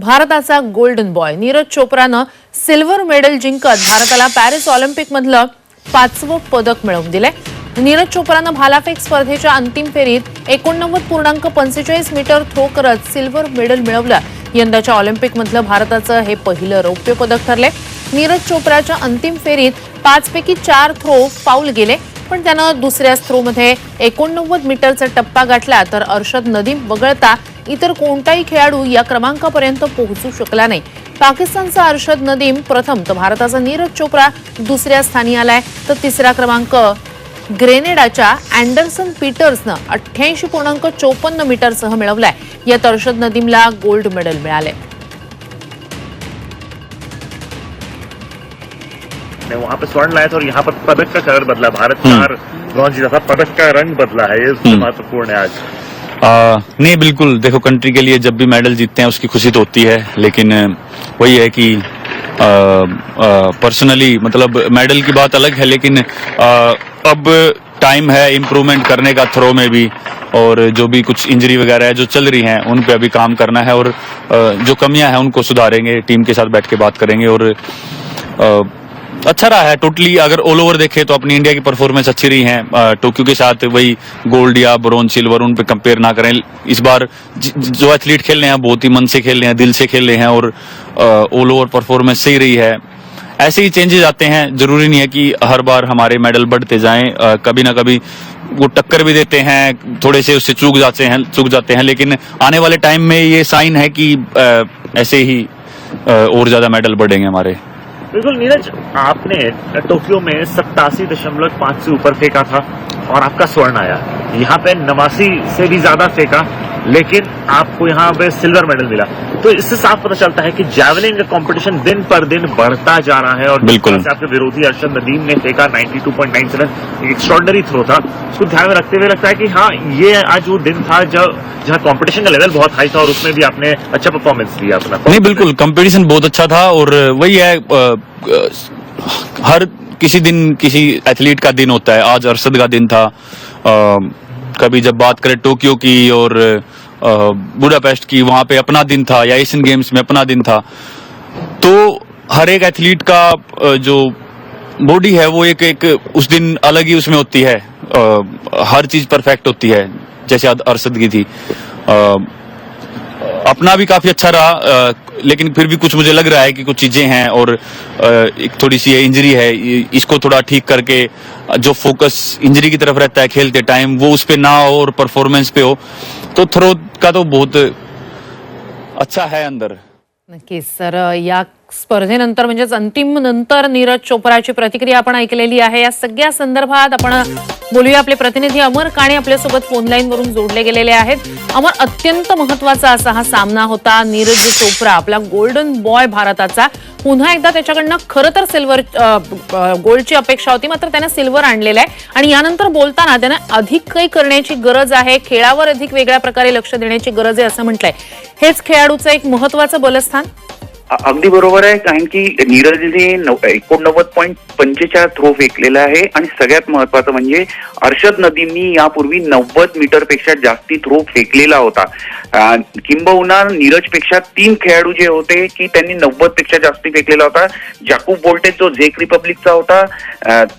भारताचा golden boy. Neeraj चोप्रानं silver medal जिंकत भारताला पॅरिस ऑलिम्पिकमधलं पाचवं पदक मिळवून दिलंय. नीरज चोप्रानं भालाफेक स्पर्धेच्या अंतिम फेरीत एकोणनव्वद पूर्णांक पंचेचाळीस मीटर थ्रो करत सिल्वर मेडल मिळवलं. यंदाच्या ऑलिम्पिकमधलं भारताचं हे पहिलं रौप्य पदक ठरले नीरज चोप्राच्या अंतिम फेरीत पाचपैकी चार थ्रो फाऊल गेले पण त्यानं दुसऱ्या थ्रोमध्ये एकोणनव्वद मीटरचा टप्पा गाठला तर अर्षद नदीम वगळता इतर कोणताही खेळाडू या क्रमांकापर्यंत पोहोचू शकला नाही. पाकिस्तानचा अर्षद नदीम प्रथम तर भारताचा नीरज चोप्रा दुसऱ्या स्थानी आलाय. तर तिसरा क्रमांक ग्रेनेडाच्या अँडरसन पीटर्सनं अठ्ठ्याऐंशी पूर्णांक चोपन्न मीटरसह मिळवलाय. यात अर्षद नदीमला गोल्ड मेडल मिळाले ने वहाँ पे स्वर्ण लाया था और यहाँ पर पदक का कलर बदला. भारत चार ब्रॉन्ज जीता था पदक का रंग बदला है ये सबसे महत्त्वपूर्ण है आज. आ, नहीं बिल्कुल। देखो कंट्री के लिए जब भी मेडल जीतते हैं उसकी खुशी तो होती है लेकिन वही है कि पर्सनली मतलब मेडल की बात अलग है लेकिन आ, अब टाइम है इम्प्रूवमेंट करने का थ्रो में भी और जो भी कुछ इंजरी वगैरह है जो चल रही हैं उन पे अभी काम करना है और जो कमियाँ हैं उनको सुधारेंगे टीम के साथ बैठ के बात करेंगे और अच्छा रहा है टोटली अगर ऑल ओवर देखें तो अपनी इंडिया की परफॉर्मेंस अच्छी रही है टोक्यो के साथ वही गोल्ड या ब्रोंज सिल्वर उन पे कंपेयर ना करें। इस बार जो एथलीट खेल रहे हैं, बहुत ही मन से खेल रहे हैं, दिल से खेल रहे हैं और ऑल ओवर परफॉर्मेंस सही रही है। ऐसे ही चेंजेस आते हैं, ज़रूरी नहीं है कि हर बार हमारे मेडल बढ़ते जाएँ कभी ना कभी वो टक्कर भी देते हैं, थोड़े से उससे चूक जाते हैं, चूक जाते हैं, लेकिन आने वाले टाइम में ये साइन है कि ऐसे ही और ज़्यादा मेडल बढ़ेंगे हमारे। बिल्कुल नीरज आपने टोक्यो में सत्तासी दशमलव पांच से ऊपर फेंका था और आपका स्वर्ण आया। यहाँ पे नवासी से भी ज़्यादा फेंका लेकिन आपको यहाँ पे सिल्वर मेडल मिला। तो इससे साफ़ पता चलता है कि जैवलिन का कंपटीशन दिन पर दिन बढ़ता जा रहा है और बिल्कुल। आपके विरोधी अर्शद नदीम ने फेंका 92.97 एक एक्स्ट्रॉर्डनरी थ्रो था। उसको ध्यान में रखते हुए लगता है कि हाँ ये आज वो दिन था जब जहाँ कंपटीशन का लेवल बहुत हाई था और उसमें भी आपने अच्छा परफॉर्मेंस दिया अपना। नहीं बिल्कुल कंपटीशन बहुत अच्छा था और वही है हर किसी दिन किसी एथलीट का दिन होता है। आज अरशद का दिन था। अ, कभी जब बात करें टोक्यो की और बुडापेस्ट की वहाँ पे अपना दिन था या एशियन गेम्स में अपना दिन था। तो हर एक एथलीट का जो बॉडी है वो एक एक उस दिन अलग ही उसमें होती है। अ, हर चीज़ परफेक्ट होती है जैसे अरशद की थी। अ, अपना भी काफ़ी अच्छा रहा। लेकिन फिर भी कुछ मुझे लग रहा है कि कुछ चीज़ें हैं और एक थोड़ी सी इंजरी है इसको थोड़ा ठीक करके, जो फोकस इंजरी की तरफ़ रहता है खेलते टाइम वो उस पर ना हो और परफॉर्मेंस पे हो तो थ्रो का तो बहुत अच्छा है अंदर। नक्कीच. सर या स्पर्धेनंतर म्हणजेच अंतिम नंतर नीरज चोप्राची प्रतिक्रिया आपण ऐकलेली आहे. या सगळ्या संदर्भात आपण बोलूया. आपले प्रतिनिधी अमर काणे आपल्यासोबत फोन वरून जोडले गेलेले आहेत. अमर अत्यंत महत्त्वाचा असा हा सामना होता नीरज चोप्रा आपला गोल्डन बॉय भारताचा. पुन्हा एकदा त्याच्याकडनं खरं तर सिल्वर गोल्डची अपेक्षा होती मात्र त्यानं सिल्वर आणलेलं आहे. आणि यानंतर बोलताना त्यानं अधिक काही करण्याची गरज आहे खेळावर अधिक वेगळ्या प्रकारे लक्ष देण्याची गरज आहे असं म्हटलंय. हेच खेळाडूचं एक महत्वाचं बलस्थान? अगदी बरोबर आहे कारण की नीरजने एकोणनव्वद पॉईंट पंचेचाळीस थ्रो फेकलेला आहे आणि सगळ्यात महत्वाचं म्हणजे अर्षद नदींनी यापूर्वी नव्वद मीटरपेक्षा जास्ती थ्रो फेकलेला होता. किंबहुना नीरजपेक्षा तीन खेळाडू जे होते की त्यांनी नव्वदपेक्षा जास्ती फेकलेला होता. जाकूब बोल्टेज जो झेक रिपब्लिकचा होता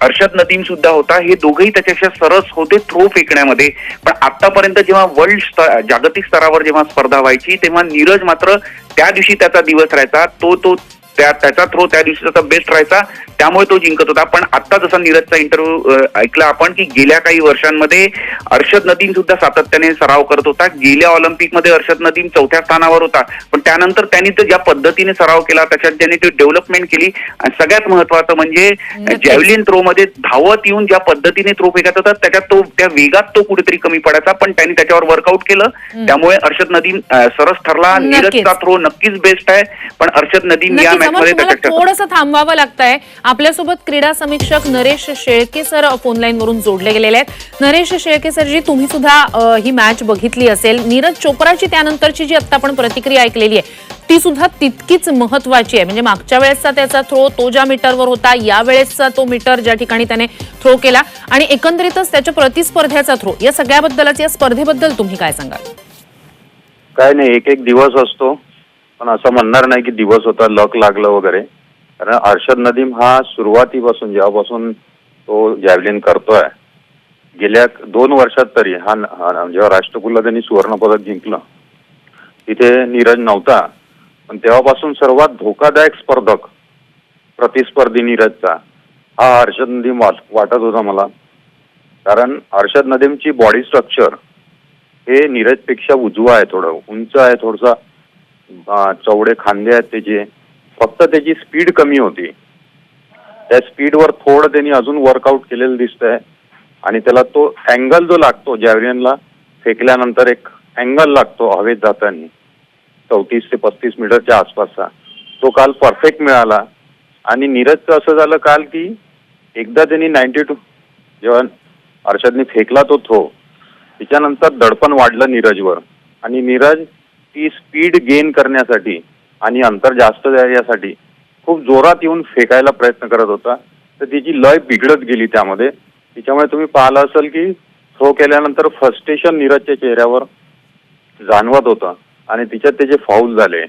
अर्षद नदीम सुद्धा होता. हे दोघेही त्याच्यापेक्षा सरस होते थ्रो फेकण्यामध्ये. पण आतापर्यंत जेव्हा वर्ल्ड जागतिक स्तरावर जेव्हा स्पर्धा व्हायची तेव्हा नीरज मात्र त्या दिवशी त्याचा दिवस राहायचा. तो तो त्या त्याचा थ्रो त्या दिवशी त्याचा बेस्ट राहायचा. त्यामुळे तो जिंकत होता. पण आता जसा नीरजचा इंटरव्ह्यू ऐकला आपण की गेल्या काही वर्षांमध्ये अर्षद नदीम सुद्धा सातत्याने सराव करत होता. गेल्या ऑलिम्पिकमध्ये अर्षद नदीम चौथ्या स्थानावर होता. पण त्यानंतर त्यांनी तर ज्या पद्धतीने सराव केला त्याच्यात त्यांनी ती डेव्हलपमेंट केली. आणि सगळ्यात महत्वाचं म्हणजे. जॅव्हलिन थ्रो मध्ये धावत येऊन ज्या पद्धतीने थ्रो फेकत होता त्याच्यात तो त्या वेगात तो कुठेतरी कमी पडायचा. पण त्यांनी त्याच्यावर वर्कआउट केलं. त्यामुळे अर्षद नदीम सरस ठरला. नीरजचा थ्रो नक्कीच बेस्ट आहे. पण अर्षद नदीम या मॅच मध्ये तुम्हाला थोडंसं थांबवावं लागतंय. आपल्यासोबत क्रीडा समीक्षक Naresh Shelke sir phone line वरून जोडले गेलेले आहेत. नरेश शेळके सरजी तुम्ही सुद्धा ही मॅच बघितली असेल. नीरज चोप्राची त्यानंतरची जी आता आपण प्रतिक्रिया ऐकलेली आहे ती सुद्धा तितकीच महत्वाची आहे. म्हणजे मागच्या वेळेसचा त्याचा थ्रो तो ज्या मीटरवर होता या वेळेसचा तो मीटर ज्या ठिकाणी त्याने थ्रो केला. आणि एकंदरीतच त्याच्या प्रतिस्पर्ध्याचा थ्रो या सगळ्याबद्दलच या स्पर्धेबद्दल तुम्ही काय सांगाल? काय नाही एक एक दिवस असतो. पण असं म्हणणार नाही की दिवस होता लक लागलं वगैरे. कारण अर्षद नदीम हा सुरुवातीपासून जेव्हापासून तो जॅव्हलिन करतोय गेल्या दोन वर्षात तरी हा हा- जेव्हा राष्ट्रकुलला त्यांनी सुवर्णपदक जिंकलं तिथे नीरज नव्हता. पण तेव्हापासून सर्वात धोकादायक स्पर्धक प्रतिस्पर्धी नीरजचा हा हर्षद नदीम वाट वाटत होता मला. कारण हर्षद नदीमची बॉडी स्ट्रक्चर हे नीरजपेक्षा उजवा आहे थोडं उंच आहे थोडसा. चौडे खांदे आहेत त्याचे फक्त त्याची स्पीड कमी होती. त्या स्पीडवर थोडं त्यांनी अजून वर्कआउट केलेलं दिसतंय. आणि त्याला तो अँगल जो लागतो जॅव्हलिनला फेकल्यानंतर एक अँगल लागतो हवेत जाताना. चौतीस ते पस्तीस मीटरच्या आसपासचा. तो काल परफेक्ट मिळाला. आणि नीरजचं असं झालं काल की एकदा त्यांनी नाईन्टी टू जेव्हा अर्षदने फेकला तो थ्रो त्याच्यानंतर दडपण वाढलं नीरजवर. आणि नीरज ती स्पीड गेन करण्यासाठी आणि अंतर जास्त यासाठी खूप जोरात येऊन फेकायला प्रयत्न करत होता. तर तिची लय बिघडत गेली त्यामध्ये. त्याच्यामुळे तुम्ही पाहिलं असेल की थ्रो केल्यानंतर फर्स्टेशन नीरजच्या चेहऱ्यावर जाणवत होतं आणि तिच्यात त्याचे फाऊल झाले.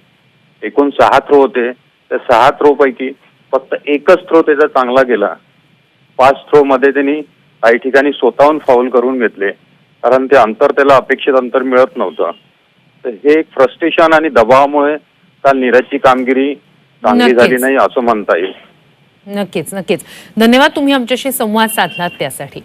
एकूण सहा थ्रो होते. त्या सहा थ्रो पैकी फक्त एकच थ्रो त्याचा चांगला गेला. पाच थ्रो मध्ये त्यांनी काही ठिकाणी स्वतःहून फाऊल करून घेतले. कारण ते अंतर त्याला अपेक्षित अंतर मिळत नव्हतं. हे एक फ्रस्ट्रेशन आणि दबावामुळे काल नीरजची कामगिरी चांगली. झाली नाही असं म्हणता येईल. नक्कीच नक्कीच. धन्यवाद तुम्ही आमच्याशी संवाद साधलात त्यासाठी.